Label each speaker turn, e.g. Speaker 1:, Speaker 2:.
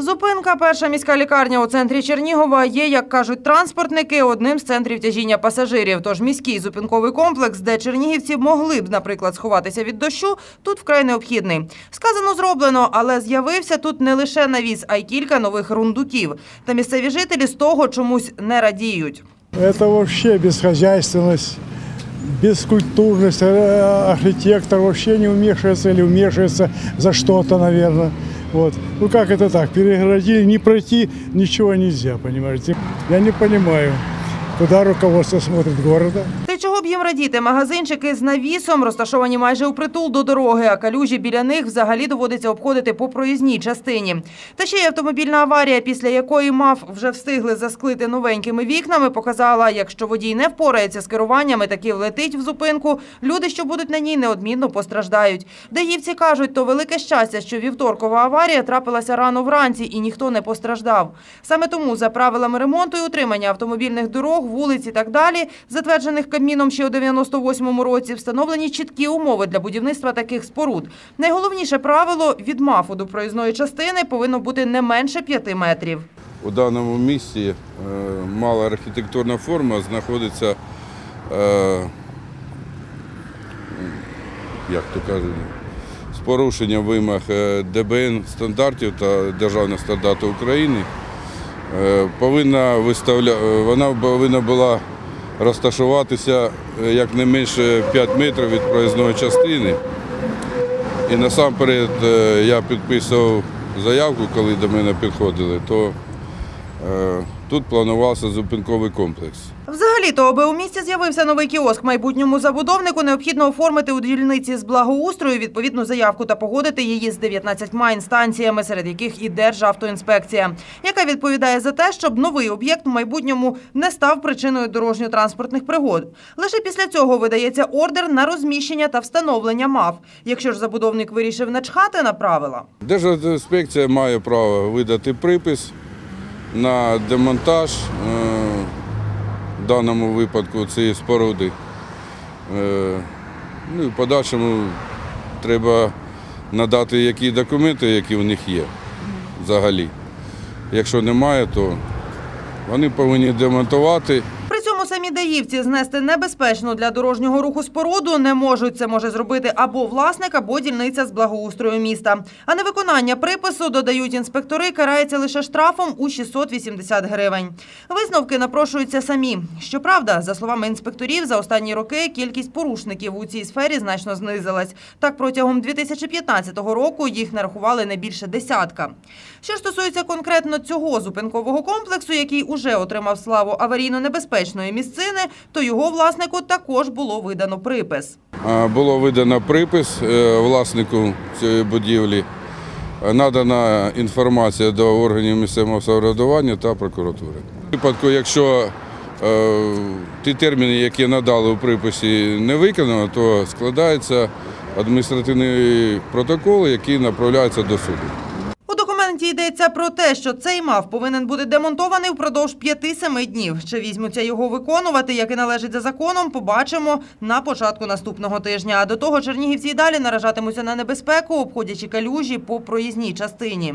Speaker 1: Зупинка перша міська лікарня у центрі Чернігова є, як кажуть транспортники, одним з центрів тяжіння пасажирів. Тож міський зупинковий комплекс, де чернігівці могли б, наприклад, сховатися від дощу, тут вкрай необхідний. Сказано зроблено, але з'явився тут не лише навіс, а й кілька нових рундуків. Та місцеві жителі з того чомусь не радіють.
Speaker 2: Это вообще бесхозяйственность, бескультурность. Э, Архитектор вообще не вмешивается или вмешивается за что-то, наверное. Вот. Ну как это так? Перегородили, не пройти ничего нельзя, понимаете? Я не понимаю, куда руководство смотрит города.
Speaker 1: Чого б їм радіти? Магазинчики з навісом розташовані майже у притул до дороги, а калюжі біля них взагалі доводиться обходити по проїзній частині. Та ще й автомобільна аварія, після якої МАФ вже встигли засклити новенькими вікнами, показала, якщо водій не впорається з керуванням і таки влетить в зупинку, люди, що будуть на ній, неодмінно постраждають. Даївці кажуть, то велике щастя, що вівторкова аварія трапилася рано вранці і ніхто не постраждав. Саме тому за правилами ремонту і утримання автомобільних дорог, вулиць і так далі, затверджених Кабміном ще у 98-му році, встановлені чіткі умови для будівництва таких споруд. Найголовніше правило – від МАФу до проїзної частини повинно бути не менше 5 метрів.
Speaker 3: У даному місці е, мала архітектурна форма знаходиться, е, як то кажуть, з порушенням вимог е, ДБН стандартів та державних стандартів України. Повинна виставля... Вона повинна була розташуватися як не менше 5 метрів від проїзної частини. І насамперед е, я підписував заявку, коли до мене підходили, то е, тут планувався зупинковий комплекс.
Speaker 1: Взагалі-то, аби у місті з'явився новий кіоск майбутньому забудовнику, необхідно оформити у дільниці з благоустрою відповідну заявку та погодити її з 19 інстанціями, серед яких і Державтоінспекція, яка відповідає за те, щоб новий об'єкт в майбутньому не став причиною дорожньо-транспортних пригод. Лише після цього видається ордер на розміщення та встановлення МАФ, якщо ж забудовник вирішив не чхати на правила.
Speaker 3: Державтоінспекція має право видати припис на демонтаж е, даному випадку цієї споруди. Е, Ну і в подальшому треба надати які документи, які в них є взагалі. Якщо немає, то вони повинні демонтувати.
Speaker 1: При цьому самі даївці знести небезпечну для дорожнього руху споруду не можуть. Це може зробити або власник, або дільниця з благоустрою міста. А невиконання припису, додають інспектори, карається лише штрафом у 680 гривень. Висновки напрошуються самі. Щоправда, за словами інспекторів, за останні роки кількість порушників у цій сфері значно знизилась. Так, протягом 2015 року їх нарахували не більше десятка. Що стосується конкретно цього зупинкового комплексу, який уже отримав славу аварійно-небезпечної місцини, то його власнику також було видано припис.
Speaker 3: Було видано припис е, власнику цієї будівлі. Надана інформація до органів місцевого самоврядування та прокуратури. У випадку, якщо е, ті терміни, які надали у приписі, не виконано, то складається адміністративний протокол, який направляється до суду.
Speaker 1: У йдеться про те, що цей мав повинен бути демонтований впродовж 5-7 днів. Чи візьмуться його виконувати, як і належить за законом, побачимо на початку наступного тижня. А до того чернігівці й далі наражатимуться на небезпеку, обходячи калюжі по проїзній частині.